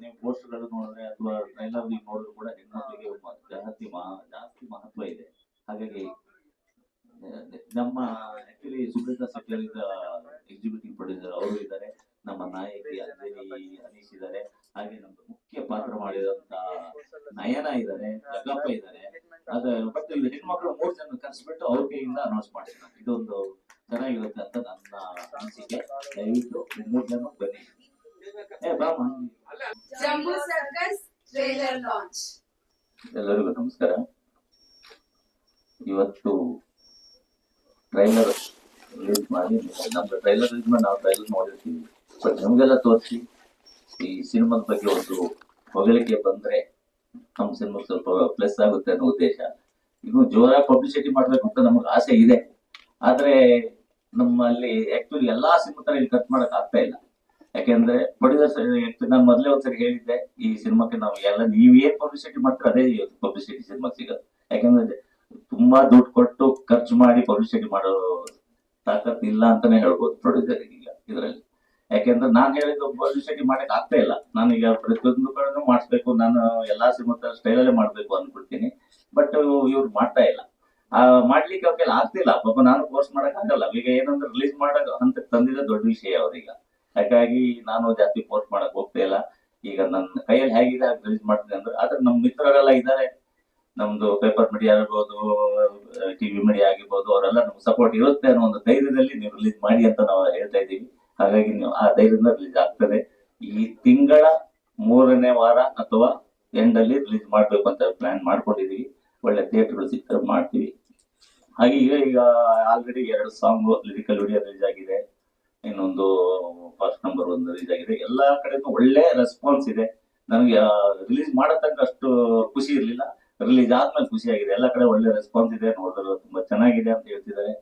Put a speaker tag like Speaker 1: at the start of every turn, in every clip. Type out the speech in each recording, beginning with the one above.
Speaker 1: ನೀವು ಪೋಸ್ಟರ್ಗಳು ನೋಡಿದ್ರೆ ಅಥವಾ ಟ್ರೈಲರ್ ನೋಡಿದ್ರು ಕೂಡ ಹೆಣ್ಮಕ್ಳಿಗೆ ಜಾಸ್ತಿ ಜಾಸ್ತಿ ಮಹತ್ವ ಇದೆ. ಹಾಗಾಗಿ, ನಮ್ಮ actually Subrata Shetty executive producer ಅವರು ಇದ್ದಾರೆ. ನಮ್ಮ ನಾಯಕಿ ಅಂಜಲಿ ಅನೀಶ್ ಇದ್ದಾರೆ. ಹಾಗೆ ನಮ್ಮ ಮುಖ್ಯ ಪಾತ್ರ ಮಾಡಿದಂತ ನಯನ ಇದ್ದಾರೆ ಜಗಪ್ಪ ಇದ್ದಾರೆ. ಅದ ಇಲ್ಲಿ ಹೆಣ್ಮಕ್ಳು ಮೂರ್ ಜನ ಕರೆಸ್ಬಿಟ್ಟು ಅವ್ರ ಕೈಯಿಂದ ಅನೌನ್ಸ್ ಮಾಡಿದ್ದಾರೆ ಇದೊಂದು ಚೆನ್ನಾಗಿರುತ್ತೆ ಅಂತ ನನ್ನ ಅನಿಸಿಕೆ. ದಯವಿಟ್ಟು ಮೂರ್ ಜನ ಬನ್ನಿ ಏ ಬಾಮ
Speaker 2: ಜಂಬೂ ಸರ್ಕಸ್ ಟ್ರೇಲರ್ ಲಾಂಚ್
Speaker 1: ಎಲ್ಲರಿಗೂ ನಮಸ್ಕಾರ. ಇವತ್ತು ಟ್ರೈಲರ್ ರಿಲೀಸ್ ಮಾಡಿ, ನಮ್ಮ ಟ್ರೈಲರ್ ರಿಲೀಸ್ ಮಾಡಿ ನಾವು ಟ್ರೈಲರ್ ನೋಡಿರ್ತೀವಿ. ಬಟ್ ನಿಮಗೆಲ್ಲ ತೋರಿಸಿ, ಈ ಸಿನಿಮಾದ ಬಗ್ಗೆ ಒಂದು ಹೊಗಳಿಕೆ ಬಂದ್ರೆ ನಮ್ಮ ಸಿನಿಮಾ ಸ್ವಲ್ಪ ಪ್ಲಸ್ ಆಗುತ್ತೆ ಅನ್ನೋ ಉದ್ದೇಶ. ಇನ್ನು ಜೋರಾಗಿ ಪಬ್ಲಿಸಿಟಿ ಮಾಡ್ಬೇಕು ಅಂತ ನಮಗೆ ಆಸೆ ಇದೆ. ಆದ್ರೆ ನಮ್ಮಲ್ಲಿ ಆಕ್ಚುಲಿ ಎಲ್ಲಾ ಸಿನಿಮಾ ತರ ಇಲ್ಲಿ ಕಟ್ ಮಾಡಕ್ ಆಗ್ತಾ ಇಲ್ಲ. ಯಾಕೆಂದ್ರೆ ಪ್ರೊಡ್ಯೂಸರ್ ನಾನು ಮೊದಲೇ ಒಂದ್ಸರಿ ಹೇಳಿದ್ದೆ, ಈ ಸಿನಿಮಾಕ್ಕೆ ನಾವು ಎಲ್ಲ ನೀವೇನ್ ಪಬ್ಲಿಸಿಟಿ ಮಾಡ್ತೀರ? ಅದೇ ಪಬ್ಲಿಸಿಟಿ ಸಿನಿಮಾ ಸಿಗೋದು ಯಾಕಂದ್ರೆ ತುಂಬಾ ದುಡ್ಡು ಕೊಟ್ಟು ಖರ್ಚು ಮಾಡಿ ಪಬ್ಲಿಸಿಟಿ ಮಾಡೋ ತಾಕತ್ ಇಲ್ಲ ಅಂತಾನೆ ಹೇಳ್ಬೋದು ಪ್ರೊಡ್ಯೂಸರ್ ಈಗ ಇದರಲ್ಲಿ. ಯಾಕೆಂದ್ರೆ ನಾನು ಹೇಳಿದ್ದು ಪಬ್ಲಿಸಿಟಿ ಮಾಡಕ್ ಆಗ್ತಾ ಇಲ್ಲ. ನಾನೀಗ ಪ್ರತಿಯೊಂದು ಕಡೆನೂ ಮಾಡಿಸ್ಬೇಕು, ನಾನು ಎಲ್ಲಾ ಸಿನಿಮಾ ಸ್ಟೈಲಲ್ಲೇ ಮಾಡ್ಬೇಕು ಅಂದ್ಬಿಡ್ತೀನಿ. ಬಟ್ ಇವ್ರು ಮಾಡ್ತಾ ಇಲ್ಲ. ಆ, ಮಾಡ್ಲಿಕ್ಕೆ ಅವಕ್ಕೆಲ್ಲ ಆಗ್ತಿಲ್ಲ. ಪಾಪ ನಾನು ಕೋರ್ಸ್ ಮಾಡಕ್ ಆಗಲ್ಲ. ಈಗ ಏನಂದ್ರೆ ರಿಲೀಸ್ ಮಾಡಕ್ ಅಂತ ತಂದಿದ್ದ ದೊಡ್ಡ ವಿಷಯ ಅವ್ರೀಗ ಹಾಗಾಗಿ ನಾನು ಜಾಸ್ತಿ ಪೋಸ್ಟ್ ಮಾಡಕ್ ಹೋಗ್ತಾ ಇಲ್ಲ. ಈಗ ನನ್ನ ಕೈಯಲ್ಲಿ ಹೇಗಿದೆ ರಿಲೀಸ್ ಮಾಡ್ತೀನಿ ಅಂದ್ರೆ, ಆದ್ರೆ ನಮ್ಮ ಮಿತ್ರರೆಲ್ಲ ಇದ್ದಾರೆ. ನಮ್ದು ಪೇಪರ್ ಮೀಡಿಯಾ ಆಗಿರ್ಬೋದು ಟಿವಿ ಮೀಡಿಯಾ ಆಗಿರ್ಬೋದು, ಅವರೆಲ್ಲ ನಮ್ಗೆ ಸಪೋರ್ಟ್ ಇರುತ್ತೆ ಅನ್ನೋ ಒಂದು ಧೈರ್ಯದಲ್ಲಿ ನೀವು ರಿಲೀಸ್ ಮಾಡಿ ಅಂತ ನಾವು ಹೇಳ್ತಾ ಇದ್ದೀವಿ. ಹಾಗಾಗಿ ನೀವು ಆ ಧೈರ್ಯದಿಂದ ರಿಲೀಸ್ ಆಗ್ತದೆ. ಈ ತಿಂಗಳ ಮೂರನೇ ವಾರ ಅಥವಾ ಎಂಡ್ ಅಲ್ಲಿ ರಿಲೀಸ್ ಮಾಡ್ಬೇಕು ಅಂತ ಪ್ಲಾನ್ ಮಾಡ್ಕೊಂಡಿದೀವಿ ಒಳ್ಳೆ ಥಿಯೇಟರ್ಗಳು ಸಿಗ್ತಾರೆ ಮಾಡ್ತೀವಿ. ಹಾಗೆ ಈಗ ಈಗ ಆಲ್ರೆಡಿ ಎರಡು ಸಾಂಗ್ ಲಿರಿಕಲ್ ವಿಡಿಯೋ ರಿಲೀಸ್ ಆಗಿದೆ. ಇನ್ನೊಂದು ಫಸ್ಟ್ ನಂಬರ್ ಒಂದು ರಿಲೀಸ್ ಆಗಿದೆ ಎಲ್ಲಾ ಕಡೆನೂ ಒಳ್ಳೆ ರೆಸ್ಪಾನ್ಸ್ ಇದೆ. ನನಗೆ ರಿಲೀಸ್ ಮಾಡೋ ಅಷ್ಟು ಖುಷಿ ಇರಲಿಲ್ಲ. ರಿಲೀಸ್ ಆದ್ಮೇಲೆ ಖುಷಿ ಆಗಿದೆ. ಎಲ್ಲ ಕಡೆ ಒಳ್ಳೆ ರೆಸ್ಪಾನ್ಸ್ ಇದೆ. ನೋಡಿದ್ರು ತುಂಬಾ ಚೆನ್ನಾಗಿದೆ ಅಂತ ಹೇಳ್ತಿದ್ದಾರೆ.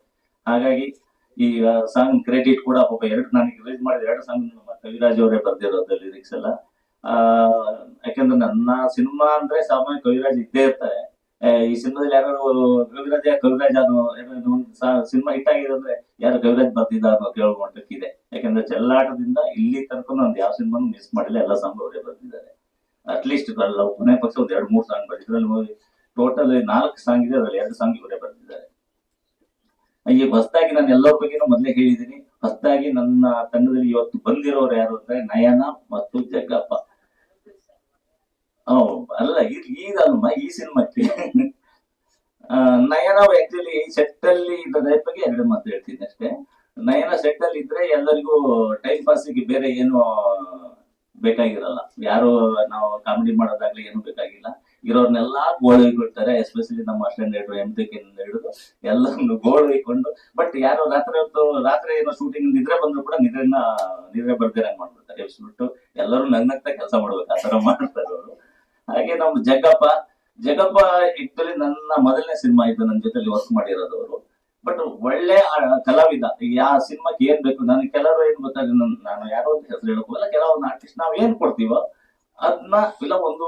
Speaker 1: ಹಾಗಾಗಿ, ಈ ಸಾಂಗ್ ಕ್ರೆಡಿಟ್ ಕೂಡ ಪಾಪ ಎರಡು, ನನಗೆ ರಿಲೀಸ್ ಮಾಡಿದ ಎರಡು ಸಾಂಗ್ ಕವಿರಾಜ್ ಅವರೇ ಬರ್ದಿರೋದು ಲಿರಿಕ್ಸ್ ಎಲ್ಲ. ಆ, ಯಾಕಂದ್ರೆ ನನ್ನ ಸಿನಿಮಾ ಅಂದ್ರೆ ಸಾಮಾನ್ಯ ಕವಿರಾಜ್ ಇದ್ದೇ ಇರ್ತಾರೆ. ಈ ಸಿನಿಮಾದಲ್ಲಿ ಯಾರು ಕವಿರಾಜ ಕವಿರಾಜ್ ಅದು ಸಿನಿಮಾ ಹಿಟ್ ಆಗಿದೆ ಅಂದ್ರೆ ಯಾರು ಕವಿರಾಜ್ ಬರ್ತಿದ್ದ ಅನ್ನೋ ಕೇಳೋ ಮಟ್ಟಕ್ಕಿದೆ ಯಾಕಂದ್ರೆ ಚೆಲ್ಲಾಟದಿಂದ ಇಲ್ಲಿ ತನಕ ನಾನು ಯಾವ ಸಿನಿಮಾನು ಮಿಸ್ ಮಾಡಿಲ್ಲ, ಎಲ್ಲ ಸಾಂಗ್ ಅವರೇ ಬರ್ತಿದ್ದಾರೆ ಅಟ್ಲೀಸ್ಟ್ ಅಲ್ಲ ಕೊನೆ ಪಕ್ಷ ಒಂದ್ ಎರಡು, ಮೂರು ಸಾಂಗ್ ಬರ್ತಿದ್ರಲ್ಲಿ ಟೋಟಲ್ ನಾಲ್ಕು ಸಾಂಗ್ ಇದೆ, ಅದ್ರಲ್ಲಿ ಎರಡು ಸಾಂಗ್ ಇವರೇ ಬರ್ತಿದ್ದಾರೆ. ಈ ಹೊಸದಾಗಿ ನಾನು ಎಲ್ಲರ ಬಗ್ಗೆನೂ ಮೊದಲೇ ಹೇಳಿದ್ದೀನಿ. ಹೊಸದಾಗಿ ನನ್ನ ತಂಡದಲ್ಲಿ ಇವತ್ತು ಬಂದಿರೋರು ಯಾರು ಅಂದ್ರೆ ನಯನ ಮತ್ತು ಜಗ್ಗಪ್ಪ. ಅಲ್ಲ ಈಗ ಈ ಸಿನಿಮಾಕ್ಕೆ ನಯನ ಆಕ್ಚುಲಿ ಸೆಟ್ ಅಲ್ಲಿ ಇದ್ದದ್ರ ಬಗ್ಗೆ ಎರಡು ಮಾತು ಹೇಳ್ತೀನಿ ಅಷ್ಟೇ. ನಯನ ಸೆಟ್ ಅಲ್ಲಿ ಇದ್ರೆ ಎಲ್ಲರಿಗೂ ಟೈಮ್ ಪಾಸಿಗೆ ಬೇರೆ ಏನು ಬೇಕಾಗಿರಲ್ಲ. ಯಾರು ನಾವು ಕಾಮಿಡಿ ಮಾಡೋದಾಗ್ಲಿ ಏನು ಬೇಕಾಗಿಲ್ಲ. ಇರೋರ್ನೆಲ್ಲ ಗೋಳಿಗೆ ಹೊಯ್ಕೊಳ್ತಾರೆ ಎಸ್ಪೆಷಲಿ ನಮ್ಮ ಅಷ್ಟೆಂಡ್ ಹಿಡಿದು ಎಂ ಹಿಡಿದು ಎಲ್ಲರನ್ನು ಗೋಳಿಕೊಂಡು ಬಟ್ ಯಾರು ರಾತ್ರಿ ಹೊತ್ತು, ರಾತ್ರಿ ಏನೋ ಶೂಟಿಂಗ್ ನಿದ್ರೆ ಬಂದ್ರು ಕೂಡ ನಿದ್ರೆನ, ನಿದ್ರೆ ಬರ್ದಿರಂಗ್ ಮಾಡ್ಬಿಡ್ತಾರೆ. ಎಬ್ಸ್ಬಿಟ್ಟು ಎಲ್ಲರೂ ನಗ್ನಗ್ತಾ ಕೆಲಸ ಮಾಡ್ಬೇಕು, ಆ ತರ ಮಾಡ್ತಾರೆ ಅವರು. ಹಾಗೆ ನಮ್ದು ಜಗ್ಗಪ್ಪ. ಜಗಪ್ಪ ಆಕ್ಚುಲಿ ನನ್ನ ಮೊದಲನೇ ಸಿನಿಮಾ ಇದು ನನ್ನ ಜೊತೆಲಿ ವರ್ಕ್ ಮಾಡಿರೋದು ಅವರು. ಬಟ್ ಒಳ್ಳೆ ಕಲಾವಿದ. ಈಗ ಯಾವ ಸಿನಿಮಾಕ್ಕೆ ಏನ್ ಬೇಕು? ನನಗೆ ಕೆಲವರು ಏನ್ ಗೊತ್ತಾಗ ನಾನು ಯಾರೋ ಒಂದು ಹೆಸರು ಹೇಳೋಲ್ಲ ಕೆಲವೊಂದು ಆರ್ಟಿಸ್ಟ್ ನಾವ್ ಏನ್ ಕೊಡ್ತೀವೋ ಅದನ್ನ ಇಲ್ಲ ಒಂದು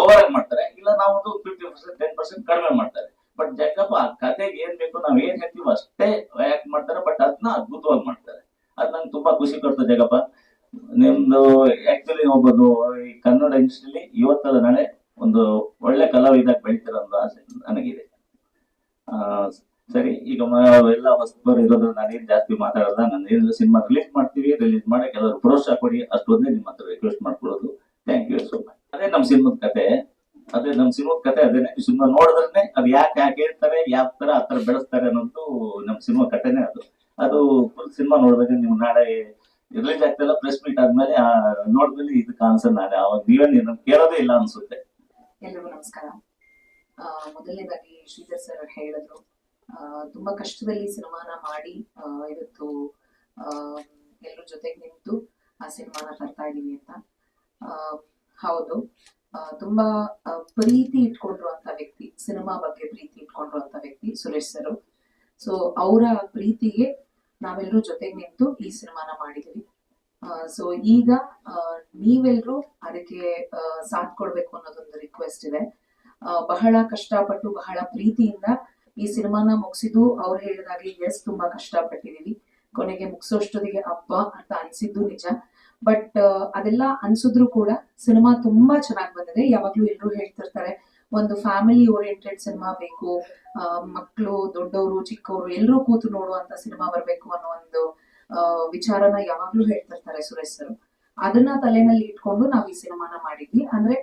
Speaker 1: ಓವರ್ ಆಗಿ ಮಾಡ್ತಾರೆ. ಇಲ್ಲ ನಾವು ಒಂದು ಫಿಫ್ಟಿ ಪರ್ಸೆಂಟ್ ಟೆನ್ ಪರ್ಸೆಂಟ್ ಕಡಿಮೆ ಮಾಡ್ತಾರೆ. ಬಟ್ ಜಗ್ಗಪ್ಪ ಆ ಕತೆಗೆ ಏನ್ ಬೇಕು ನಾವ್ ಏನ್ ಹೇಳ್ತೀವೋ ಅಷ್ಟೇ ಆಕ್ಟ್ ಮಾಡ್ತಾರೆ. ಬಟ್ ಅದನ್ನ ಅದ್ಭುತವಾಗಿ ಮಾಡ್ತಾರೆ. ಅದ್ ನಂಗೆ ತುಂಬಾ ಖುಷಿ ಕೊಡ್ತದೆ ಜಗಪ್ಪ ನಿಮ್ದು ಆಕ್ಚುಲಿ ಒಬ್ಬದು ಈ ಕನ್ನಡ ಇಂಡಸ್ಟ್ರಿಲಿ ಇವತ್ತಲ್ಲ ನಾಳೆ ಒಂದು ಒಳ್ಳೆ ಕಲಾವಿದ ಬೆಳಿತೀರ ಅನ್ನೋ ಆಸೆ ನನಗಿದೆ. ಸರಿ, ಈಗ ಎಲ್ಲ ಹೊಸಬರು ಇರೋದ್ರ ನಾನೇನು ಜಾಸ್ತಿ ಮಾತಾಡಲ್ಲ, ನಾನು ಏನಿಲ್ಲ, ಸಿನಿಮಾ ರಿಲೀಸ್ ಮಾಡ್ತೀವಿ ರಿಲೀಸ್ ಮಾಡಕ್ಕೆ ಕೆಲವರು ಪ್ರೋತ್ಸಾಹ ಕೊಡಿ ಅಷ್ಟೊಂದೇ ನಿಮ್ಮ ಹತ್ರ ರಿಕ್ವೆಸ್ಟ್ ಮಾಡ್ಕೊಳ್ಳೋದು ಥ್ಯಾಂಕ್ ಯು ಸೊ ಮಚ್ ಅದೇ ನಮ್ಮ ಸಿನಿಮಾದ ಕತೆ, ಅದೇ ನಮ್ಮ ಸಿನಿಮಾದ ಕತೆ ಅದೇನೆ ಸಿನಿಮಾ ನೋಡಿದ್ರೆ ಅದು ಯಾಕೆ ಯಾಕೆ ಹೇಳ್ತಾರೆ, ಯಾವ ತರ ಆ ತರ ಬೆಳೆಸ್ತಾರೆ ಅನ್ನೋದು ನಮ್ಮ ಸಿನಿಮಾ ಕತೆನೇ ಅದು. ಅದು ಸಿನಿಮಾ ನೋಡಿದಾಗ ನೀವು ನಾಳೆ ರಿಲೀಸ್ ಆಗ್ತಿಲ್ಲ ಪ್ರೆಸ್ ಮೀಟ್ ಆದ್ಮೇಲೆ ನೋಡಿದ್ಮೇಲೆ ಇದು ಆನ್ಸರ್ ನಾಳೆ. ಅವಾಗ ನೀವೇ ನಮ್ಗೆ ಕೇಳೋದೇ ಇಲ್ಲ ಅನ್ಸುತ್ತೆ.
Speaker 3: ಎಲ್ರಿಗೂ ನಮಸ್ಕಾರ. ಮೊದಲನೇದಾಗಿ ಶ್ರೀಧರ್ ಸರ್ ಹೇಳಿದ್ರು. ತುಂಬಾ ಕಷ್ಟದಲ್ಲಿ ಸಿನಿಮಾನ ಮಾಡಿ ಇವತ್ತು ಎಲ್ಲರ ಜೊತೆಗೆ ನಿಂತು ಆ ಸಿನಿಮಾನ ತರ್ತಾ ಇದೀವಿ ಅಂತ. ಹೌದು. ತುಂಬಾ ಪ್ರೀತಿ ಇಟ್ಕೊಂಡಿರುವಂತ ವ್ಯಕ್ತಿ, ಸಿನಿಮಾ ಬಗ್ಗೆ ಪ್ರೀತಿ ಇಟ್ಕೊಂಡಿರುವಂತ ವ್ಯಕ್ತಿ ಸುರೇಶ್ ಸರ್ ಸೊ ಅವರ ಪ್ರೀತಿಗೆ ನಾವೆಲ್ಲರೂ ಜೊತೆಗೆ ನಿಂತು ಈ ಸಿನಿಮಾನ ಮಾಡಿದೀವಿ. ಸೊ ಈಗ ನೀವೆಲ್ಲರೂ ಅದಕ್ಕೆ ಸಾಥ್ ಕೊಡ್ಬೇಕು ಅನ್ನೋದೊಂದು ರಿಕ್ವೆಸ್ಟ್ ಇದೆ. ಬಹಳ ಕಷ್ಟಪಟ್ಟು, ಬಹಳ ಪ್ರೀತಿಯಿಂದ ಈ ಸಿನಿಮಾನ ಮುಗಿಸಿದ್ದು ಅವ್ರು ಹೇಳಿದಾಗೆ ಎಸ್ ತುಂಬಾ ಕಷ್ಟಪಟ್ಟಿದೀವಿ. ಕೊನೆಗೆ ಮುಗಿಸೋಷ್ಟೊತ್ತಿಗೆ ಹಬ್ಬ ಅಂತ ಅನ್ಸಿದ್ದು ನಿಜ. ಬಟ್ ಅದೆಲ್ಲ ಅನ್ಸಿದ್ರು ಕೂಡ ಸಿನಿಮಾ ತುಂಬಾ ಚೆನ್ನಾಗಿ ಬಂದಿದೆ. ಯಾವಾಗ್ಲೂ ಎಲ್ಲರೂ ಹೇಳ್ತಿರ್ತಾರೆ ಒಂದು ಫ್ಯಾಮಿಲಿ ಓರಿಯೆಂಟೆಡ್ ಸಿನಿಮಾ ಬೇಕು ಮಕ್ಕಳು ದೊಡ್ಡವರು, ಚಿಕ್ಕವರು ಎಲ್ಲರೂ ಕೂತು ನೋಡುವಂತ ಸಿನಿಮಾ ಬರಬೇಕು ಅನ್ನೋ ಒಂದು ವಿಚಾರನ ಯಾವಾಗ್ಲೂ ಹೇಳ್ತಿರ್ತಾರೆ ಸುರೇಶ್ ಸರ್. ಅದನ್ನ ತಲೆನಲ್ಲಿ ಇಟ್ಕೊಂಡು ನಾವು ಈ ಸಿನಿಮಾನ ಮಾಡಿದ್ವಿ. ಅಂದ್ರೆ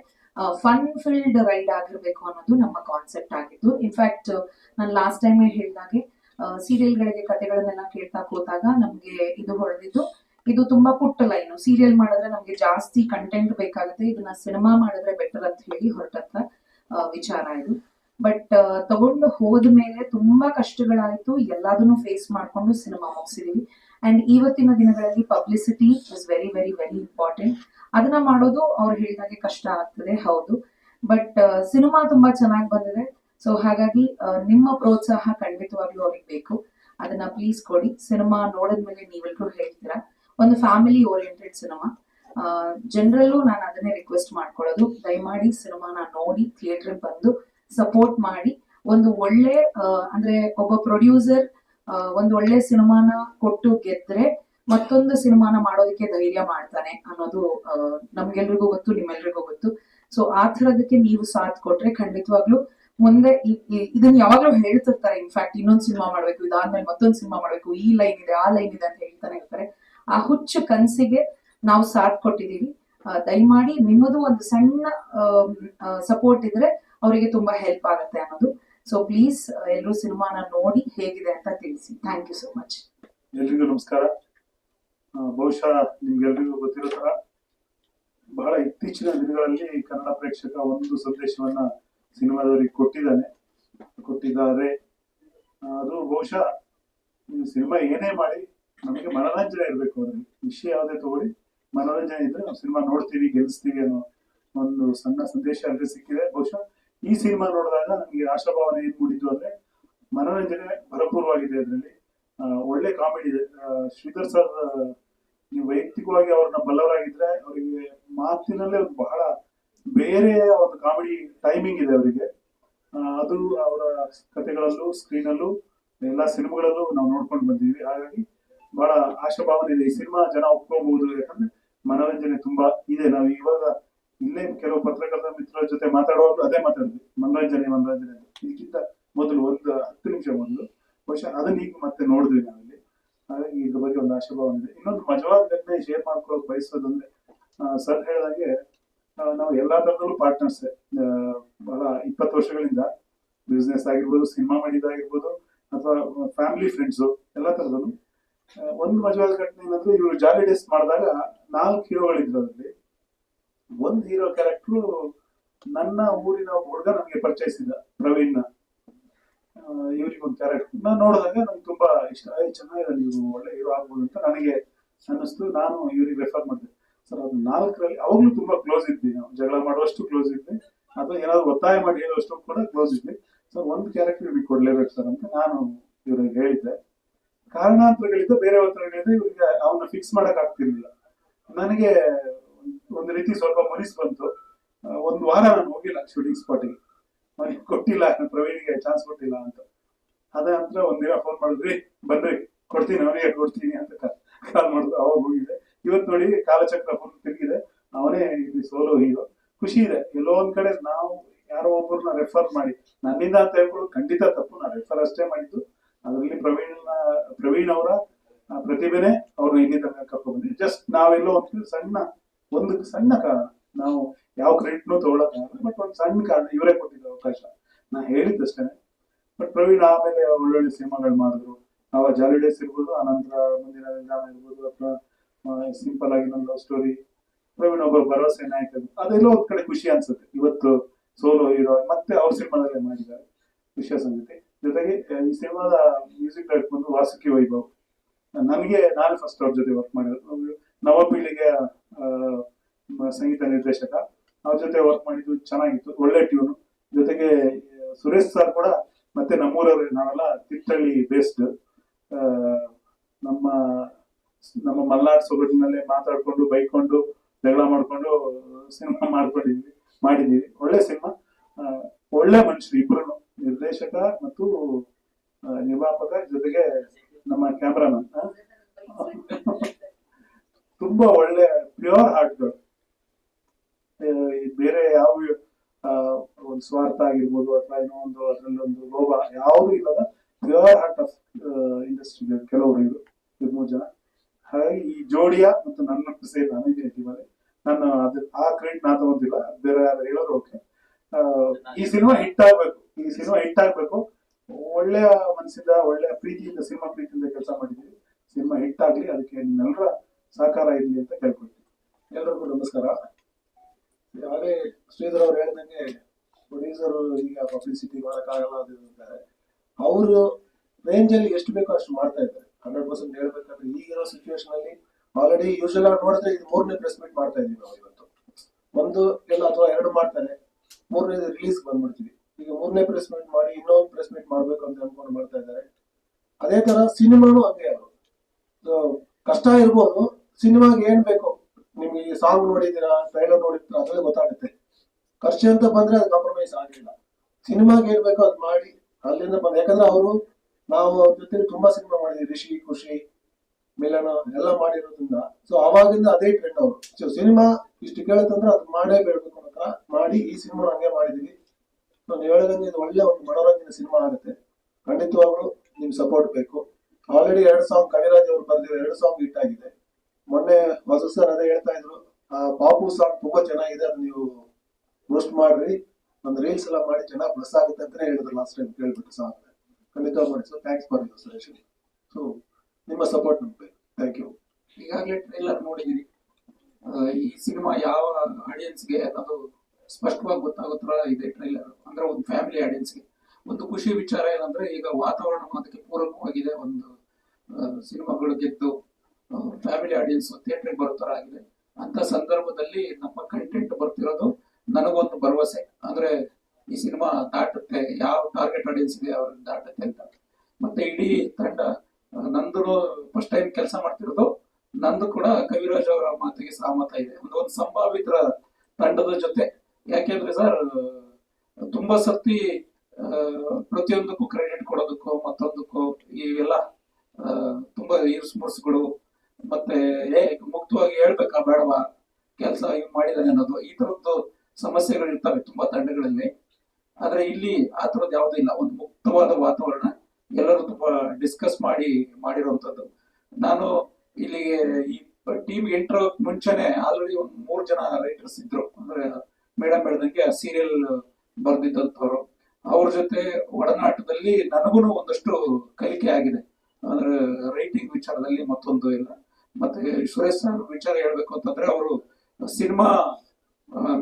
Speaker 3: ಫನ್ ಫಿಲ್ಡ್ ರೈಡ್ ಆಗಿರ್ಬೇಕು ಅನ್ನೋದು ನಮ್ಮ ಕಾನ್ಸೆಪ್ಟ್ ಆಗಿತ್ತು ಇನ್ಫ್ಯಾಕ್ಟ್ ನಾನು ಲಾಸ್ಟ್ ಟೈಮ್ ಹೇಳಿದಾಗೆ ಸೀರಿಯಲ್ಗಳಿಗೆ ಕಥೆಗಳನ್ನೆಲ್ಲ ಕೇಳ್ತಾ ಕೂತಾಗ ನಮ್ಗೆ ಇದು ಹೊಡೆದಿದ್ದು ಇದು ತುಂಬಾ ಪುಟ್ಟ ಲೈನು ಸೀರಿಯಲ್ ಮಾಡಿದ್ರೆ ನಮ್ಗೆ ಜಾಸ್ತಿ ಕಂಟೆಂಟ್ ಬೇಕಾಗುತ್ತೆ. ಇದನ್ನ ಸಿನಿಮಾ ಮಾಡಿದ್ರೆ ಬೆಟರ್ ಅಂತ ಹೇಳಿ ಹೊರಟತ್ತ. ವಿಚಾರ ಇದು. ಬಟ್ ತಗೊಂಡು ಹೋದ್ಮೇಲೆ ತುಂಬಾ ಕಷ್ಟಗಳಾಯ್ತು. ಎಲ್ಲದನ್ನು ಫೇಸ್ ಮಾಡ್ಕೊಂಡು ಸಿನಿಮಾ ಮುಗಿಸಿದೀವಿ. ಅಂಡ್ ಇವತ್ತಿನ ದಿನಗಳಲ್ಲಿ publicity is very very very important ಅದನ್ನ ಮಾಡೋದು ಅವ್ರು ಹೇಳಿದಾಗೆ ಕಷ್ಟ ಆಗ್ತದೆ, ಹೌದು. ಬಟ್ ಸಿನಿಮಾ ತುಂಬಾ ಚೆನ್ನಾಗಿ ಬಂದಿದೆ. ಸೊ ಹಾಗಾಗಿ ನಿಮ್ಮ ಪ್ರೋತ್ಸಾಹ ಖಂಡಿತವಾಗ್ಲೂ ಅವ್ರಿಗೆ ಬೇಕು. ಅದನ್ನ ಪ್ಲೀಸ್ ಕೊಡಿ. ಸಿನಿಮಾ ನೋಡಿದ್ಮೇಲೆ ನೀವೆಲ್ಲರೂ ಹೇಳ್ತೀರಾ? ಒಂದು ಫ್ಯಾಮಿಲಿ ಓರಿಯೆಂಟೆಡ್ ಸಿನಿಮಾ ಜನರಲ್ಲೂ ನಾನು ಅದನ್ನೇ ರಿಕ್ವೆಸ್ಟ್ ಮಾಡ್ಕೊಳ್ಳೋದು. ದಯಮಾಡಿ ಸಿನಿಮಾನ ನೋಡಿ ಥಿಯೇಟರ್ ಬಂದು ಸಪೋರ್ಟ್ ಮಾಡಿ. ಒಂದು ಒಳ್ಳೆ ಅಂದ್ರೆ ಒಬ್ಬ ಪ್ರೊಡ್ಯೂಸರ್ ಒಂದು ಒಳ್ಳೆ ಸಿನಿಮಾನ ಕೊಟ್ಟು ಗೆದ್ರೆ ಮತ್ತೊಂದು ಸಿನಿಮಾನ ಮಾಡೋದಕ್ಕೆ ಧೈರ್ಯ ಮಾಡ್ತಾನೆ ಅನ್ನೋದು ನಮ್ಗೆಲ್ರಿಗೂ ಗೊತ್ತು, ನಿಮ್ಮೆಲ್ರಿಗೂ ಗೊತ್ತು. ಸೊ ಆ ಥರದಕ್ಕೆ ನೀವು ಸಾಥ್ ಕೊಟ್ರೆ ಖಂಡಿತವಾಗ್ಲೂ ಮುಂದೆ ಇದನ್ನ ಯಾವಾಗ್ಲೂ ಹೇಳ್ತಿರ್ತಾರೆ. ಇನ್ಫ್ಯಾಕ್ಟ್ ಇನ್ನೊಂದು ಸಿನಿಮಾ ಮಾಡ್ಬೇಕು, ಇದಾದ್ಮೇಲೆ ಮತ್ತೊಂದು ಸಿನಿಮಾ ಮಾಡ್ಬೇಕು, ಈ ಲೈನ್ ಇದೆ, ಆ ಲೈನ್ ಇದೆ ಅಂತ ಹೇಳ್ತಾನೆ ಇರ್ತಾರೆ. ಆ ಹುಚ್ಚು ಕನ್ಸಿಗೆ ನಾವು ಸಾಥ್ ಕೊಟ್ಟಿದ್ದೀವಿ. ದಯಮಾಡಿ ನಿಮ್ಮದು ಒಂದು ಸಣ್ಣ ಸಪೋರ್ಟ್ ಇದ್ರೆ ಅವರಿಗೆ ತುಂಬಾ ಹೆಲ್ಪ್ ಆಗುತ್ತೆ ಅನ್ನೋದು. ಸೊ ಪ್ಲೀಸ್ ಎಲ್ಲರೂ ಸಿನಿಮಾನ ನೋಡಿ ಹೇಗಿದೆ ಅಂತ ತಿಳಿಸಿ. ಥ್ಯಾಂಕ್ ಯು ಸೋ ಮಚ್
Speaker 4: ಎಲ್ರಿಗೂ ನಮಸ್ಕಾರ. ಬಹುಶಃ ನಿಮ್ಗೆಲ್ರಿಗೂ ಗೊತ್ತಿರೋ ತರ ಬಹಳ ಇತ್ತೀಚಿನ ದಿನಗಳಲ್ಲಿ ಕನ್ನಡ ಪ್ರೇಕ್ಷಕ ಒಂದು ಸಂದೇಶವನ್ನ ಸಿನಿಮಾದವರಿಗೆ ಕೊಟ್ಟಿದ್ದಾನೆ. ಕೊಟ್ಟಿದ್ದಾರೆ. ಅದು ಬಹುಶಃ ಸಿನಿಮಾ ಏನೇ ಮಾಡಿ ನಮಗೆ ಮನೋರಂಜನೆ ಇರಬೇಕು. ಅದ್ರಲ್ಲಿ ವಿಷಯ ಯಾವುದೇ ತಗೊಳ್ಳಿ. ಮನೋರಂಜನೆ ಇದ್ರೆ ನಾವು ಸಿನಿಮಾ ನೋಡ್ತೀವಿ, ಗೆಲ್ಲಿಸ್ತೀವಿ ಅನ್ನೋ ಒಂದು ಸಣ್ಣ ಸಂದೇಶ ಅಲ್ಲಿ ಸಿಕ್ಕಿದೆ. ಬಹುಶಃ ಈ ಸಿನಿಮಾ ನೋಡಿದಾಗ ನಮಗೆ ಆಶಾಭಾವನೆ ಏನ್ ಮೂಡಿದ್ದು ಅಂದ್ರೆ ಮನೋರಂಜನೆ ಭರಪೂರ್ವಾಗಿದೆ ಅದರಲ್ಲಿ. ಒಳ್ಳೆ ಕಾಮಿಡಿ ಇದೆ. ಶ್ರೀಧರ್ ಸರ್ ನೀವು ವೈಯಕ್ತಿಕವಾಗಿ ಅವ್ರನ್ನ ಬಲ್ಲವರಾಗಿದ್ರೆ ಅವರಿಗೆ ಮಾತಿನಲ್ಲೇ ಬಹಳ ಬೇರೆ ಒಂದು ಕಾಮಿಡಿ ಟೈಮಿಂಗ್ ಇದೆ ಅವರಿಗೆ. ಅದು ಅವರ ಕಥೆಗಳಲ್ಲೂ ಸ್ಕ್ರೀನಲ್ಲೂ ಎಲ್ಲ ಸಿನಿಮಾಗಳಲ್ಲೂ ನಾವು ನೋಡ್ಕೊಂಡು ಬಂದಿದ್ವಿ ಹಾಗಾಗಿ ಬಹಳ ಆಶಾಭಾವನೆ ಇದೆ. ಈ ಸಿನಿಮಾ ಜನ ಒಪ್ಕೋಬಹುದು ಯಾಕಂದ್ರೆ ಮನೋರಂಜನೆ ತುಂಬಾ ಇದೆ. ನಾವು ಇವಾಗ ಇಲ್ಲೇ ಕೆಲವು ಪತ್ರಕರ್ತರ ಮಿತ್ರರ ಜೊತೆ ಮಾತಾಡುವಾಗ ಅದೇ ಮಾತಾಡಿದ್ವಿ ಮನೋರಂಜನೆ ಮನೋರಂಜನೆ ಅಂತ. ಇದಕ್ಕಿಂತ ಮೊದಲು ಒಂದು ಹತ್ತು ನಿಮಿಷ ಮೊದಲು. ಬಹುಶಃ ಅದನ್ನ ಈಗ ಮತ್ತೆ ನೋಡಿದ್ವಿ ನಾವಿಲ್ಲಿ. ಹಾಗಾಗಿ ಇದ್ರ ಬಗ್ಗೆ ಒಂದು ಆಶಾಭಾವನೆ ಇದೆ ಇನ್ನೊಂದು ಮಜವಾದ ಘಟನೆ ಶೇರ್ ಮಾಡ್ಕೊಳ್ಳೋಕೆ ಬಯಸೋದಂದ್ರೆ ಸರ್ ಹೇಳಿದಾಗೆ ನಾವು ಎಲ್ಲಾ ತರದಲ್ಲೂ ಪಾರ್ಟ್ನರ್ಸ್ ಬಹಳ ಇಪ್ಪತ್ತು ವರ್ಷಗಳಿಂದ ಬಿಸ್ನೆಸ್ ಆಗಿರ್ಬೋದು ಸಿನಿಮಾ ಮಾಡಿದಾಗಿರ್ಬೋದು ಅಥವಾ ಫ್ಯಾಮಿಲಿ ಫ್ರೆಂಡ್ಸು ಎಲ್ಲ ತರದಲ್ಲೂ ಒಂದು ಮಜವಾದ ಘಟನೆ ಏನಂದ್ರೆ ಇವರು ಜಾಲಿ ಡೇಸ್ ಮಾಡಿದಾಗ ನಾಲ್ಕು ಹೀರೋಗಳಿದ್ರು ಅದರಲ್ಲಿ. ಒಂದು ಹೀರೋ ಕ್ಯಾರೆಕ್ಟ್ರು ನನ್ನ ಊರಿನ ಹುಡುಗ ನನಗೆ ಪರಿಚಯಿಸಿದ, ಪ್ರವೀಣ್ನ. ಇವ್ರಿಗೆ ಒಂದು ಕ್ಯಾರೆಕ್ಟರ್. ನಾನು ನೋಡಿದಾಗ ನಂಗೆ ತುಂಬಾ ಇಷ್ಟ. ಚೆನ್ನಾಗಿದೆ ನೀವು ಒಳ್ಳೆ ಹೀರೋ ಆಗ್ಬೋದು ಅಂತ ನನಗೆ ಅನ್ನಿಸ್ತು. ನಾನು ಇವ್ರಿಗೆ ರೆಫರ್ ಮಾಡಿದೆ. ಸರ್, ಅದು ನಾಲ್ಕರಲ್ಲಿ ಅವಾಗ್ಲೂ ತುಂಬಾ ಕ್ಲೋಸ್ ಇದ್ವಿ ನಾವು. ಜಗಳ ಮಾಡುವಷ್ಟು ಕ್ಲೋಸ್ ಇದ್ವಿ. ಅಥವಾ ಏನಾದ್ರು ಒತ್ತಾಯ ಮಾಡಿ ಹೇಳುವಷ್ಟು ಕೂಡ ಕ್ಲೋಸ್ ಇದ್ವಿ. ಸರ್, ಒಂದು ಕ್ಯಾರೆಕ್ಟರ್ ಇವ್ರಿಗೆ ಕೊಡ್ಲೇಬೇಕು ಸರ್ ಅಂತ ನಾನು ಇವ್ರಿಗೆ ಹೇಳಿದ್ದೆ. ಕಾರಣಾಂತರಗಳಿಂದ ಬೇರೆ ಒತ್ತಡಗಳಿಂದ ಇವರಿಗೆ ಅವನ್ನ ಫಿಕ್ಸ್ ಮಾಡಕ್ ಆಗ್ತಿರ್ಲಿಲ್ಲ. ನನಗೆ ಒಂದು ರೀತಿ ಸ್ವಲ್ಪ ಮುನಿಸ್ ಬಂತು. ಒಂದು ವಾರ ನಾನು ಹೋಗಿಲ್ಲ ಶೂಟಿಂಗ್ ಸ್ಪಾಟಿಗೆ ಕೊಟ್ಟಿಲ್ಲ ಪ್ರವೀಣಿಗೆ ಚಾನ್ಸ್ ಕೊಟ್ಟಿಲ್ಲ ಅಂತ. ಅದ ನಂತರ ಒಂದಿನ ಫೋನ್ ಮಾಡಿದ್ರಿ ಬನ್ರಿ ಕೊಡ್ತೀನಿ, ಅವನಿಗೆ ಕೊಡ್ತೀನಿ ಅಂತ ಕಾಲ್ ಮಾಡಿದ್ರು. ಅವಾಗ ಹೋಗಿದೆ. ಇವತ್ತು ನೋಡಿ ಕಾಲಚಕ್ರ ಫುಲ್ ತಿರುಗಿದೆ. ಅವನೇ ಇಲ್ಲಿ ಸೋಲೋ ಹೀರೋ ಖುಷಿ ಇದೆ. ಎಲ್ಲೋ ಒಂದ್ ಕಡೆ ನಾವು ಯಾರೋ ಒಬ್ಬರನ್ನ ರೆಫರ್ ಮಾಡಿ. ನನ್ನಿಂದ ಅಂತ ಹೇಳ್ಬೋದು ಖಂಡಿತ ತಪ್ಪು. ನಾನು ರೆಫರ್ ಅಷ್ಟೇ ಮಾಡಿದ್ದು. ಅದರಲ್ಲಿ ಪ್ರವೀಣ್ ಪ್ರವೀಣ್ ಅವರ ಪ್ರತಿಭೆನೆ ಅವ್ರನ್ನ ಇಲ್ಲಿ ತನಕ ಕರ್ಕೊಂಡ್ ಜಸ್ಟ್ ನಾವೆಲ್ಲೋ ಒಂದು ಸಣ್ಣ ಒಂದು ಸಣ್ಣ ಕಾರಣ. ನಾವು ಯಾವ ಕ್ರೆಡಿಟ್ನು ತಗೊಳಕ್ ಬಟ್ ಒಂದು ಸಣ್ಣ ಕಾರಣ, ಇವರೇ ಕೊಟ್ಟಿದ್ದ ಅವಕಾಶ. ನಾ ಹೇಳಿದ್ದಷ್ಟೇ ಬಟ್ ಪ್ರವೀಣ್ ಆಮೇಲೆ ಒಳ್ಳೊಳ್ಳೆ ಸಿನಿಮಾಗಳು ಮಾಡಿದ್ರು. ನಾವು ಜಾಲಿ ಡೇಸ್ ಇರ್ಬೋದು ಆನಂತರ ಮುಂದಿನ ನಿಲ್ದಾಣ ಇರ್ಬೋದು, ಅಥವಾ ಸಿಂಪಲ್ ಆಗಿ ಲವ್ ಸ್ಟೋರಿ ಪ್ರವೀಣ್ ಒಬ್ಬರು ಭರವಸೆ ನಾಯಕ. ಅದೆಲ್ಲೋ ಒಂದ್ ಕಡೆ ಖುಷಿ ಅನ್ಸುತ್ತೆ. ಇವತ್ತು ಸೋಲೋ ಹೀರೋ ಮತ್ತೆ ಅವ್ರ ಸಿನಿಮಾದಲ್ಲೇ ಮಾಡಿದ್ದಾರೆ. ಖುಷಿಯ ಸಂಗತಿ ಜೊತೆಗೆ ಈ ಸಿನಿಮಾದ ಮ್ಯೂಸಿಕ್ ಡೈರೆಕ್ಟ್ ಬಂದು ವಾಸುಕಿ ವೈಭವ್. ನನಗೆ, ನಾನು ಫಸ್ಟ್ ಅವ್ರ ಜೊತೆ ವರ್ಕ್ ಮಾಡಿರೋದು. ನವ ಪೀಳಿಗೆಯ ಸಂಗೀತ ನಿರ್ದೇಶಕ. ಅವ್ರ ಜೊತೆ ವರ್ಕ್ ಮಾಡಿದ್ದು ಚೆನ್ನಾಗಿತ್ತು. ಒಳ್ಳೆ ಟ್ಯೂನು ಜೊತೆಗೆ, ಸುರೇಶ್ ಸರ್ ಕೂಡ ಮತ್ತೆ ನಮ್ಮೂರವ್ರೆ ನಾವೆಲ್ಲ ತಿಟ್ಟಳ್ಳಿ ಬೇಸ್ಡ್ ನಮ್ಮ ನಮ್ಮ ಮಲ್ನಾಡ್ ಸೊಗಡಿನಲ್ಲೇ ಮಾತಾಡ್ಕೊಂಡು, ಬೈಕೊಂಡು, ಜಗಳ ಮಾಡ್ಕೊಂಡು ಸಿನಿಮಾ ಮಾಡ್ಕೊಂಡಿದ್ವಿ, ಮಾಡಿದ್ದೀವಿ. ಒಳ್ಳೆ ಸಿನಿಮಾ. ಒಳ್ಳೆ ಮನುಷ್ಯರು ಇಬ್ರು ನಿರ್ದೇಶಕ ಮತ್ತು ನಿರ್ಮಾಪಕ ಜೊತೆಗೆ ನಮ್ಮ ಕ್ಯಾಮ್ರಾಮನ್. ತುಂಬಾ ಒಳ್ಳೆ, ಪ್ಯೂರ್ ಹಾರ್ಟ್ಗಳು ಬೇರೆ ಯಾವ ಒಂದು ಸ್ವಾರ್ಥ ಆಗಿರ್ಬೋದು ಅಥವಾ ಏನೋ ಒಂದು ಅದ್ರಲ್ಲೊಂದು ಲೋಭ, ಯಾವ್ದು ಇಲ್ಲದ ಪ್ಯೂರ್ ಹಾರ್ಟ್ ಆಫ್ ಇಂಡಸ್ಟ್ರಿ ಕೆಲವರು ಇದು ಮೂರು ಜನ. ಹಾಗಾಗಿ ಈ ಜೋಡಿಯ ಮತ್ತು ನನ್ನ ಸೇರಿ ನಾನು ಇವಾಗ ಟೀಮಲ್ಲಿ ನಾನು ಅದು, ಆ ಕ್ರೆಡಿಟ್ ನಾ ತಗೊಂಡಿಲ್ಲ ಬೇರೆ ಯಾರು ಹೇಳೋದು ಓಕೆ ಈ ಸಿನಿಮಾ ಹಿಟ್ ಆಗ್ಬೇಕು. ಈ ಸಿನಿಮಾ ಹಿಟ್ ಆಗ್ಬೇಕು. ಒಳ್ಳೆಯ ಮನಸ್ಸಿಂದ ಒಳ್ಳೆಯ ಪ್ರೀತಿಯಿಂದ, ಸಿನಿಮಾ ಪ್ರೀತಿಯಿಂದ ಕೆಲಸ ಮಾಡಿದ್ದೀವಿ. ಸಿನಿಮಾ ಹಿಟ್ ಆಗಲಿ, ಅದಕ್ಕೆ ನಿಮ್ಮೆಲ್ಲರ ಸಹಕಾರ ಇರಲಿ ಅಂತ ಕೇಳ್ಕೊಳ್ತೀನಿ
Speaker 5: ಎಲ್ರಿಗೂ ನಮಸ್ಕಾರ. ಯಾವುದೇ ಶ್ರೀಧರ್ ಅವ್ರು ಹೇಳ್ದಂಗೆ ಪ್ರೊಡ್ಯೂಸರ್ ಈಗ ಪಬ್ಲಿಸಿಟಿ ಮಾಡೋಕ್ಕಾಗಲ್ಲ ಅದು ಅಂತಾರೆ ಅವರು ರೇಂಜಲ್ಲಿ ಎಷ್ಟು ಬೇಕೋ ಅಷ್ಟು ಮಾಡ್ತಾ ಇದ್ದಾರೆ. ಹಂಡ್ರೆಡ್ ಪರ್ಸೆಂಟ್ ಹೇಳ್ಬೇಕಂದ್ರೆ ಈಗಿರೋ ಸಿಚುವೇಶನ್ ಅಲ್ಲಿ ಆಲ್ರೆಡಿ ಯೂಶಲ್ ಆಗಿ ನೋಡಿದ್ರೆ ಇದು ಮೂರನೇ ಪ್ರೆಸ್ ಮೀಟ್ ಮಾಡ್ತಾ ಇದೀವಿ ನಾವು ಇವತ್ತು. ಒಂದು ಇಲ್ಲ ಅಥವಾ ಎರಡು ಮಾಡ್ತಾರೆ. ಮೂರನೇ ರಿಲೀಸ್ ಬಂದ್ಬಿಡ್ತೀವಿ. ಈಗ ಮೂರನೇ ಪ್ರೆಸ್ ಮೀಟ್ ಮಾಡಿ, ಇನ್ನೊಂದು ಪ್ರೆಸ್ ಮೀಟ್ ಮಾಡ್ಬೇಕು ಅಂತ ಅನ್ಕೊಂಡು ಮಾಡ್ತಾ ಇದ್ದಾರೆ. ಅದೇ ತರ ಸಿನಿಮಾನು ಹಂಗೆ ಅವರು ಕಷ್ಟ ಇರ್ಬೋದು, ಸಿನಿಮಾಗೆ ಏನ್ ಬೇಕು, ನಿಮ್ಗೆ ಸಾಂಗ್ ನೋಡಿದ್ದೀರಾ ಟ್ರೈಲರ್ ನೋಡಿದ್ರ ಅದ್ರಲ್ಲಿ ಗೊತ್ತಾಗುತ್ತೆ. ಖರ್ಚು ಅಂತ ಬಂದ್ರೆ ಅದು ಕಾಂಪ್ರಮೈಸ್ ಆಗಿಲ್ಲ. ಸಿನಿಮಾಗೆ ಏನ್ ಬೇಕೋ ಅದು ಮಾಡಿ, ಅಲ್ಲಿಂದ ಬಂದ, ಯಾಕಂದ್ರೆ ಅವರು, ನಾವು ಅವ್ರ ಜೊತೆ ತುಂಬಾ ಸಿನಿಮಾ ಮಾಡಿದ್ವಿ ರಿಷಿ, ಖುಷಿ, ಮಿಲನ, ಎಲ್ಲ ಮಾಡಿರೋದ್ರಿಂದ. ಸೊ ಅವಾಗಿಂದ ಅದೇ ಟ್ರೆಂಡ್ ಅವರು. ಸೊ ಸಿನಿಮಾ ಇಷ್ಟು ಕೇಳುತ್ತಂದ್ರೆ ಅದು ಮಾಡೇ ಬೇಡಬೇಕು ಅಂತ ಮಾಡಿ ಈ ಸಿನಿಮಾ ಹಂಗೆ ಮಾಡಿದೀವಿ ನೀವು ಹೇಳಿದಂಗೆ ಇದು ಒಳ್ಳೆ ಒಂದು ಮನೋರಂಜನೆ ಸಿನಿಮಾ ಆಗುತ್ತೆ. ಖಂಡಿತವಾಗ್ಲೂ ನಿಮ್ ಸಪೋರ್ಟ್ ಬೇಕು. ಆಲ್ರೆಡಿ ಎರಡು ಸಾಂಗ್ ಕವಿರಾಜ್ ಅವರು ಬರೆದಿರೋ ಎರಡು ಸಾಂಗ್ ಹಿಟ್ ಆಗಿದೆ. ಮೊನ್ನೆ ವಸು ಸರ್ ಅದೇ ಹೇಳ್ತಾ ಇದ್ರು ಆ ಪಾಪು ಸಾಂಗ್ ತುಂಬಾ ಚೆನ್ನಾಗಿದೆ ಅದು ನೀವು ಪೋಸ್ಟ್ ಮಾಡ್ರಿ. ಒಂದು ರೀಲ್ಸ್ ಎಲ್ಲ ಮಾಡಿ ಚೆನ್ನಾಗಿ ಪ್ಲಸ್ ಆಗುತ್ತೆ ಅಂತಾನೆ ಹೇಳಿದ್ರು ಲಾಸ್ಟ್ ಟೈಮ್ ಕೇಳ್ಬಿಟ್ಟು ಸಾಂಗ್ ಖಂಡಿತ ಮಾಡಿ sir thanks for your suggestion so ನಿಮ್ಮ ಸಪೋರ್ಟ್ ನಮ್ಗೆ ಥ್ಯಾಂಕ್ ಯು
Speaker 6: ಈಗಾಗಲೇ ಟ್ರೈಲರ್ ಆ, ಈ ಸಿನಿಮಾ ಯಾವ ಆಡಿಯನ್ಸ್ಗೆ ಅದು ಸ್ಪಷ್ಟವಾಗಿ ಗೊತ್ತಾಗೋ ಇದೆ ಟ್ರೈಲರ್ ಅಂದ್ರೆ ಒಂದು ಫ್ಯಾಮಿಲಿ ಆಡಿಯನ್ಸ್ಗೆ ಒಂದು ಖುಷಿ ವಿಚಾರ ಏನಂದ್ರೆ ಈಗ ವಾತಾವರಣ ಅದಕ್ಕೆ ಪೂರಕವಾಗಿದೆ. ಒಂದು ಸಿನಿಮಾಗಳು ಗೆದ್ದು ಫ್ಯಾಮಿಲಿ ಆಡಿಯನ್ಸ್ ಥಿಯೇಟ್ರಿಗೆ ಬರೋ ತರ ಆಗಿದೆ. ಅಂತ ಸಂದರ್ಭದಲ್ಲಿ ನಮ್ಮ ಕಂಟೆಂಟ್ ಬರ್ತಿರೋದು ನನಗೊಂದು ಭರವಸೆ. ಅಂದ್ರೆ ಈ ಸಿನಿಮಾ ದಾಟುತ್ತೆ, ಯಾವ ಟಾರ್ಗೆಟ್ ಆಡಿಯನ್ಸ್ ಇದೆ ಅವ್ರಿಗೆ ದಾಟುತ್ತೆ ಅಂತ. ಮತ್ತೆ ಇಡೀ ತಂಡ ನಂದು ಫಸ್ಟ್ ಟೈಮ್ ಕೆಲಸ ಮಾಡ್ತಿರೋದು. ನಂದು ಕೂಡ ಕವಿರಾಜ್ ಅವರ ಮಾತಿಗೆ ಸಹಮತ ಇದೆ. ಒಂದು ಒಂದು ಸಂಭಾವಿತರ ತಂಡದ ಜೊತೆ ಯಾಕೆಂದ್ರೆ ಸರ್ ತುಂಬಾ ಸರ್ತಿ ಆ, ಪ್ರತಿಯೊಂದಕ್ಕೂ ಕ್ರೆಡಿಟ್ ಕೊಡೋದಕ್ಕೋ ಮತ್ತೊಂದಕ್ಕೂ ಇವೆಲ್ಲ ತುಂಬಾ ಇರ್ಸ್ ಮುರ್ಸ್ಗಳು ಮತ್ತೆ ಏ ಮುಕ್ತವಾಗಿ ಹೇಳ್ಬೇಕಾ ಬೇಡವಾ? ಕೆಲಸ ಇವ್ ಮಾಡಿದಾನೆ ಅನ್ನೋದು. ಈ ತರದ್ದು ಸಮಸ್ಯೆಗಳು ಇರ್ತವೆ ತುಂಬಾ ತಂಡಗಳಲ್ಲಿ. ಆದ್ರೆ ಇಲ್ಲಿ ಆ ತರದ್ದು ಯಾವುದೂ ಇಲ್ಲ. ಒಂದು ಮುಕ್ತವಾದ ವಾತಾವರಣ ಎಲ್ಲರೂ ತುಂಬಾ ಡಿಸ್ಕಸ್ ಮಾಡಿ ಮಾಡಿರುವಂತದ್ದು ನಾನು ಇಲ್ಲಿಗೆ ಈ ಟೀಮ್ ಎಂಟ್ರೋ ಮುಂಚೆನೆ ಆಲ್ರೆಡಿ ಒಂದು ಮೂರು ಜನ ರೈಟರ್ಸ್ ಇದ್ರು. ಅಂದ್ರೆ ಮೇಡಮ್ ಹೇಳ್ದಂಗೆ ಸೀರಿಯಲ್ ಬರ್ದಿದ್ದಂಥವ್ರು. ಅವ್ರ ಜೊತೆ ಒಡನಾಟದಲ್ಲಿ ನನಗೂ ಒಂದಷ್ಟು ಕಲಿಕೆ ಆಗಿದೆ. ಅಂದ್ರೆ ರೈಟಿಂಗ್ ವಿಚಾರದಲ್ಲಿ ಮತ್ತೊಂದು ಇಲ್ಲ. ಮತ್ತೆ ಸುರೇಶ್ ಸರ್ ವಿಚಾರ ಹೇಳ್ಬೇಕು ಅಂತಂದ್ರೆ ಅವರು ಸಿನಿಮಾ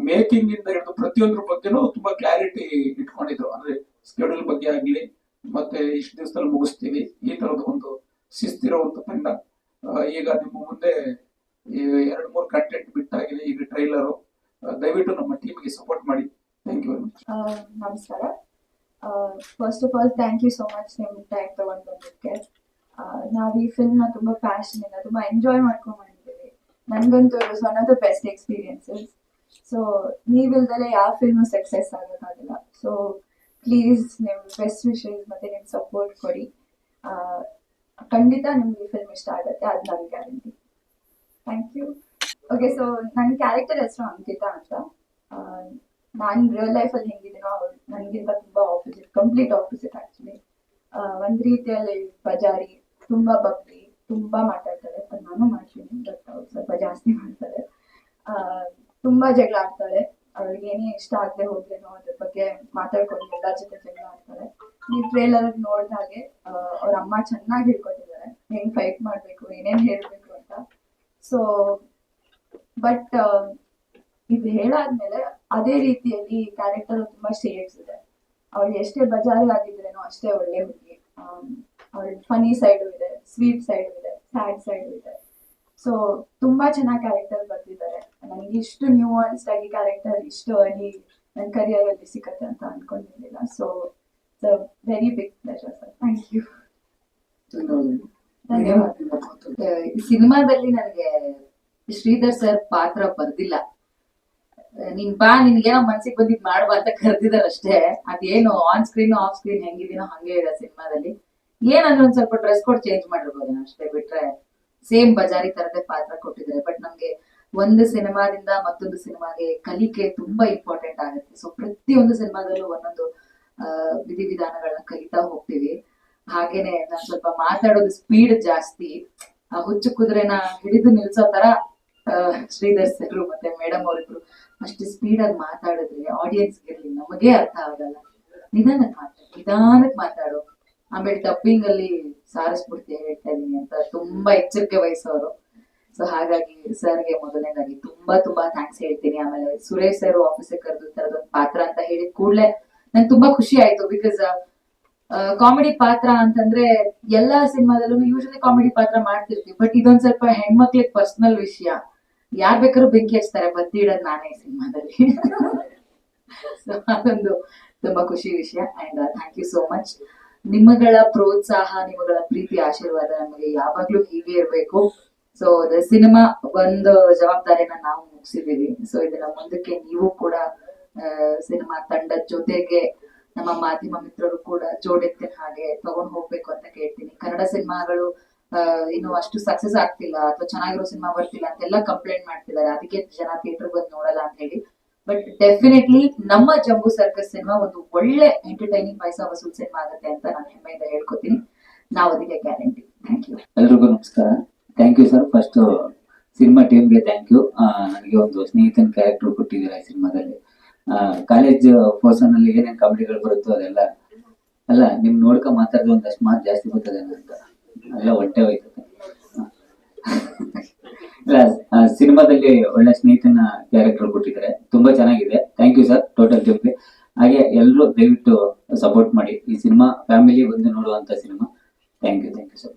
Speaker 6: ಮೇಕಿಂಗ್ ಇಂದ ಹಿಡಿದು ಪ್ರತಿಯೊಂದ್ರ ಬಗ್ಗೆನೂ ತುಂಬಾ ಕ್ಲಾರಿಟಿ ಇಟ್ಕೊಂಡಿದ್ರು. ಅಂದ್ರೆ ಸ್ಕೆಡ್ಯೂಲ್ ಬಗ್ಗೆ ಆಗ್ಲಿ ಮತ್ತೆ ಇಷ್ಟು ದಿವಸದಲ್ಲಿ ಮುಗಿಸ್ತೀವಿ ಈ ತರದ ಒಂದು ಶಿಸ್ತಿರುವಂತ ತಂಡ. ಆ, ಈಗ ನಿಮ್ಮ ಮುಂದೆ ಎರಡು ಮೂರು ಕಂಟೆಂಟ್ ಬಿಟ್ಟಾಗಿದೆ ಈಗ ಟ್ರೈಲರು ದಯವಿಟ್ಟು ನಮ್ಮ ಟೀಮ್ಗೆ ಸಪೋರ್ಟ್ ಮಾಡಿ. ಥ್ಯಾಂಕ್ ಯು ಮಚ್
Speaker 3: ನಮಸ್ಕಾರ. First of all thank you so much ನಿಮ್ ಟೈಮ್ ತಗೊಂಡ್ ಬಂದಿದ್ದಕ್ಕೆ ಆ, ನಾವ್ ಈ ಫಿಲ್ಮ್ನ ತುಂಬಾ ಪ್ಯಾಷನ್ ಇಂದ ತುಂಬಾ ಎಂಜಾಯ್ ಮಾಡ್ಕೊಂಡು ಬಂದಿದ್ದೀವಿ ನನ್ಗಂತೂ it one of the best experiences so ನೀವಿಲ್ದಲೆ ಯಾವ ಫಿಲ್ಮ್ ಸಕ್ಸಸ್ ಆಗೋಕ್ಕಾಗಲ್ಲ. ಸೊ ಪ್ಲೀಸ್ ನಿಮ್ ಬೆಸ್ಟ್ ವಿಷಸ್ ಮತ್ತೆ ನಿಮ್ ಸಪೋರ್ಟ್ ಕೊಡಿ. ಖಂಡಿತ ನಿಮ್ಗೆ ಫಿಲ್ಮ್ ಇಷ್ಟ ಆಗುತ್ತೆ ಅದು ನನ್ನ guarantee thank you okay so ನನ್ನ ಕ್ಯಾರೆಕ್ಟರ್ ಹೆಸರು ಅಂಕಿತಾ ಅಂತ. ನಾನು ರಿಯಲ್ ಲೈಫಲ್ಲಿ ಹೆಂಗಿದ್ದೀನೋ ಅವ್ರು ನನಗಿಂತ ತುಂಬಾ ಆಪೋಸಿಟ್ ಕಂಪ್ಲೀಟ್ ಆಪೋಸಿಟ್ ಆಕ್ಚುಲಿ ಒಂದು ರೀತಿಯಲ್ಲಿ ಬಜಾರಿ ತುಂಬಾ ಭಕ್ತಿ ತುಂಬಾ ಮಾತಾಡ್ತಾಳೆ ಅದು ನಾನು ಮಾಡ್ತೀನಿ ಬಟ್ ಅವ್ರು ಸ್ವಲ್ಪ ಜಾಸ್ತಿ ಮಾಡ್ತಾರೆ. ತುಂಬ ಜಗಳ ಆಡ್ತಾಳೆ ಅವ್ರಿಗೆ ಏನೇ ಇಷ್ಟ ಆಗದೆ ಹೋದ್ರೇನೋ ಅದ್ರ ಬಗ್ಗೆ ಮಾತಾಡ್ಕೊಂಡು ಎಲ್ಲರ ಜೊತೆ ಜಗಳ ಆಡ್ತಾಳೆ ನೀವು ಟ್ರೇಲರ್ ನೋಡಿದ ಹಾಗೆ ಅವ್ರ ಅಮ್ಮ ಚೆನ್ನಾಗಿ ಹೇಳ್ಕೊಟ್ಟಿದ್ದಾರೆ. ಹೆಂಗ್ ಫೈಟ್ ಮಾಡಬೇಕು, ಏನೇನ್ ಹೇಳಬೇಕು ಅಂತ. ಸೊ ಬಟ್ ಇದು ಹೇಳಾದ್ಮೇಲೆ ಅದೇ ರೀತಿಯಲ್ಲಿ ಕ್ಯಾರೆಕ್ಟರ್ ತುಂಬಾ ಶೇಡ್ಸ್ ಇದೆ. ಅವಳು ಎಷ್ಟೇ ಬಜಾರಿ ಆಗಿದ್ರೇನೋ ಅಷ್ಟೇ ಒಳ್ಳೆ ಹುಡುಗಿ. ಅವಳ ಫನಿ ಸೈಡು ಇದೆ ಸ್ವೀಟ್ ಸೈಡು ಇದೆ ಸ್ಯಾಡ್ ಸೈಡು ಇದೆ. ಸೊ ತುಂಬಾ ಚೆನ್ನಾಗಿ ಕ್ಯಾರೆಕ್ಟರ್ ಬರ್ತಿದ್ದಾರೆ ನನಗೆ ಇಷ್ಟು ನ್ಯೂವಾನ್ಸ್ ಆಗಿ ಕ್ಯಾರೆಕ್ಟರ್ ಇಷ್ಟು ಅಲ್ಲಿ ನನ್ನ ಕರಿಯರ್ ಅಲ್ಲಿ ಸಿಕ್ಕತ್ತೆ ಅಂತ ಅನ್ಕೊಂಡಿರ್ಲಿಲ್ಲ so very big pleasure sir thank you ಧನ್ಯವಾದ
Speaker 7: ಈ ಸಿನಿಮಾದಲ್ಲಿ ನನಗೆ ಶ್ರೀಧರ್ ಸರ್ ಪಾತ್ರ ಬರ್ದಿಲ್ಲ. ನಿನ್ ಬಾ ನಿನ್ಗೇನೋ ಮನ್ಸಿಗೆ ಬಂದಿದ್ ಮಾಡುವ ಅಂತ ಕರೆದಿದಾರೆ ಅಷ್ಟೇ. ಅದೇನು ಆನ್ ಸ್ಕ್ರೀನ್ ಆಫ್ ಸ್ಕ್ರೀನ್ ಹೆಂಗಿದೀನೋ ಹಂಗೆ ಇದೆ ಸಿನಿಮಾದಲ್ಲಿ. ಏನಂದ್ರೆ ಒಂದ್ ಸ್ವಲ್ಪ ಡ್ರೆಸ್ ಕೋಡ್ ಚೇಂಜ್ ಮಾಡಿರ್ಬೋದು ಅಷ್ಟೇ ಬಿಟ್ರೆ.
Speaker 3: ಸೇಮ್ ಬಜಾರಿ ತರದೇ ಪಾತ್ರ ಕೊಟ್ಟಿದ್ದಾರೆ. ಬಟ್ ನಮ್ಗೆ ಒಂದು ಸಿನಿಮಾದಿಂದ ಮತ್ತೊಂದು ಸಿನಿಮಾಗೆ ಕಲಿಕೆ ತುಂಬಾ ಇಂಪಾರ್ಟೆಂಟ್ ಆಗುತ್ತೆ. ಸೊ ಪ್ರತಿಯೊಂದು ಸಿನಿಮಾದಲ್ಲೂ ಒಂದೊಂದು ವಿಧಿ ವಿಧಿವಿಧಾನಗಳನ್ನ ಕಲಿತಾ ಹೋಗ್ತೀವಿ. ಹಾಗೇನೆ ನಾನ್ ಸ್ವಲ್ಪ ಮಾತಾಡೋದು ಸ್ಪೀಡ್ ಜಾಸ್ತಿ. ಹುಚ್ಚು ಕುದುರೆನ ಹಿಡಿದು ನಿಲ್ಸೋ ತರ ಶ್ರೀಧರ್ ಸರ್ ಮತ್ತೆ ಮೇಡಮ್ ಅವರಿಬ್ರು ಅಷ್ಟು ಸ್ಪೀಡ್ ಆಗಿ ಮಾತಾಡಿದ್ರೆ ಆಡಿಯನ್ಸ್ ಇರ್ಲಿ, ನಮಗೆ ಅರ್ಥ ಆಗಲ್ಲ. ನಿಧಾನಕ್ ಮಾತಾಡು ನಿಧಾನಕ್ ಮಾತಾಡು. ಆಮೇಲೆ ಡಬ್ಬಿಂಗ್ ಅಲ್ಲಿ ಸಾರಿಸ್ಬಿಡ್ತೀಯ ಹೇಳ್ತಾ ಇದೀನಿ ಅಂತ ತುಂಬಾ ಎಚ್ಚರಿಕೆ ವಹಿಸೋರು. ಸೊ ಹಾಗಾಗಿ ಸರ್ಗೆ ಮೊದಲನೇದಾಗಿ ತುಂಬಾ ತುಂಬಾ ಥ್ಯಾಂಕ್ಸ್ ಹೇಳ್ತೀನಿ. ಆಮೇಲೆ ಸುರೇಶ್ ಸರ್ ಆಫೀಸಿಗೆ ಕರೆದು ಪಾತ್ರ ಅಂತ ಹೇಳಿದ ಕೂಡಲೇ ನಂಗೆ ತುಂಬಾ ಖುಷಿ ಆಯ್ತು ಬಿಕಾಸ್ ಕಾಮಿಡಿ ಪಾತ್ರ ಅಂತಂದ್ರೆ ಎಲ್ಲಾ ಸಿನಿಮಾದಲ್ಲೂ ಯೂಶಲಿ ಕಾಮಿಡಿ ಪಾತ್ರ ಮಾಡ್ತಿರ್ತೀವಿ. ಬಟ್ ಇದೊಂದ್ ಸ್ವಲ್ಪ ಹೆಣ್ಮಕ್ಳಿಗೆ ಪರ್ಸನಲ್ ವಿಷಯ. ಯಾರ್ ಬೇಕಾದ್ರು ಬೆಂಕಿ ಹಚ್ತಾರೆ ಬತ್ತಿ ಇಡೋದು ನಾನೇ ಸಿನಿಮಾದಲ್ಲಿ. ಸೊ ಅದೊಂದು ತುಂಬಾ ಖುಷಿ ವಿಷಯ and thank you so much ನಿಮ್ಮಗಳ ಪ್ರೋತ್ಸಾಹ, ನಿಮ್ಮಗಳ ಪ್ರೀತಿ, ಆಶೀರ್ವಾದ ನಮಗೆ ಯಾವಾಗ್ಲೂ ಹೀಗೆ ಇರಬೇಕು. ಸೊ ಸಿನಿಮಾ ಒಂದು ಜವಾಬ್ದಾರಿನ ನಾವು ಮುಗಿಸಿದೀವಿ ಸೊ ಇದನ್ನ ಮುಂದಕ್ಕೆ ನೀವು ಕೂಡ ಸಿನಿಮಾ ತಂಡದ ಜೊತೆಗೆ ನಮ್ಮ ಮಾಧ್ಯಮ ಮಿತ್ರರು ಕೂಡ ಜೋಡೆತ್ತಿನ ಹಾಗೆ ತಗೊಂಡ್ ಹೋಗ್ಬೇಕು ಅಂತ ಕೇಳ್ತೀನಿ. ಕನ್ನಡ ಸಿನಿಮಾಗಳು ಇನ್ನು ಅಷ್ಟು ಸಕ್ಸಸ್ ಆಗ್ತಿಲ್ಲ ಅಥವಾ ಚೆನ್ನಾಗಿರೋ ಸಿನಿಮಾ ಬರ್ತಿಲ್ಲ ಅಂತೆಲ್ಲ ಕಂಪ್ಲೇಂಟ್ ಮಾಡ್ತಿದ್ದಾರೆ. ಅದಕ್ಕೆ ಜನ ಥಿಯೇಟರ್ ಬಂದು ನೋಡಲ್ಲ ಅಂತ ಹೇಳಿ. ಬಟ್ ಡೆಫಿನೆಟ್ಲಿ ನಮ್ಮ ಜಂಬು ಸರ್ಕಸ್ ಸಿನಿಮಾ ಒಂದು ಒಳ್ಳೆ ಎಂಟರ್ಟೈನಿಂಗ್ ಪೈಸಾ ವಸೂಲ್ ಸಿನಿಮಾ ಆಗುತ್ತೆ ಅಂತ ನಾನು ಹೆಮ್ಮೆಯಿಂದ ಹೇಳ್ಕೊತೀನಿ. ನಾವು ಅದಕ್ಕೆ ಗ್ಯಾರಂಟಿ ಥ್ಯಾಂಕ್ ಯು
Speaker 8: ಎಲ್ರಿಗೂ ನಮಸ್ಕಾರ. Thank you sir first cinema ಟೀಮ್ಗೆ ಥ್ಯಾಂಕ್ ಯು ನನಗೆ ಒಂದು ಸ್ನೇಹಿತನ ಕ್ಯಾರೆಕ್ಟರ್ ಕೊಟ್ಟಿದ್ದೀರಾ ಈ ಸಿನಿಮಾದಲ್ಲಿ ಕಾಲೇಜ್ ಪರ್ಸನ್ ಅಲ್ಲಿ ಏನೇನು ಕಾಮಿಡಿಗಳು ಬರುತ್ತೋ ಅದೆಲ್ಲ, ಅಲ್ಲ, ನಿಮ್ ನೋಡ್ಕೊಂಡ್ ಮಾತಾಡಿದ್ರೆ ಒಂದಷ್ಟು ಮಾತು ಜಾಸ್ತಿ ಬರ್ತದೆ ಅಂತ ಎಲ್ಲ ಹೊಟ್ಟೆ ಹೋಯ್ತದೆ. ಇಲ್ಲ ಸಿನಿಮಾದಲ್ಲಿ ಒಳ್ಳೆ ಸ್ನೇಹಿತನ ಕ್ಯಾರೆಕ್ಟರ್ ಕೊಟ್ಟಿದ್ದಾರೆ. ತುಂಬಾ ಚೆನ್ನಾಗಿದೆ. Thank you sir total jump ಹಾಗೆ ಎಲ್ಲರೂ ದಯವಿಟ್ಟು ಸಪೋರ್ಟ್ ಮಾಡಿ. ಈ ಸಿನಿಮಾ ಫ್ಯಾಮಿಲಿ ಬಂದು ನೋಡುವಂತ cinema. Thank you thank you sir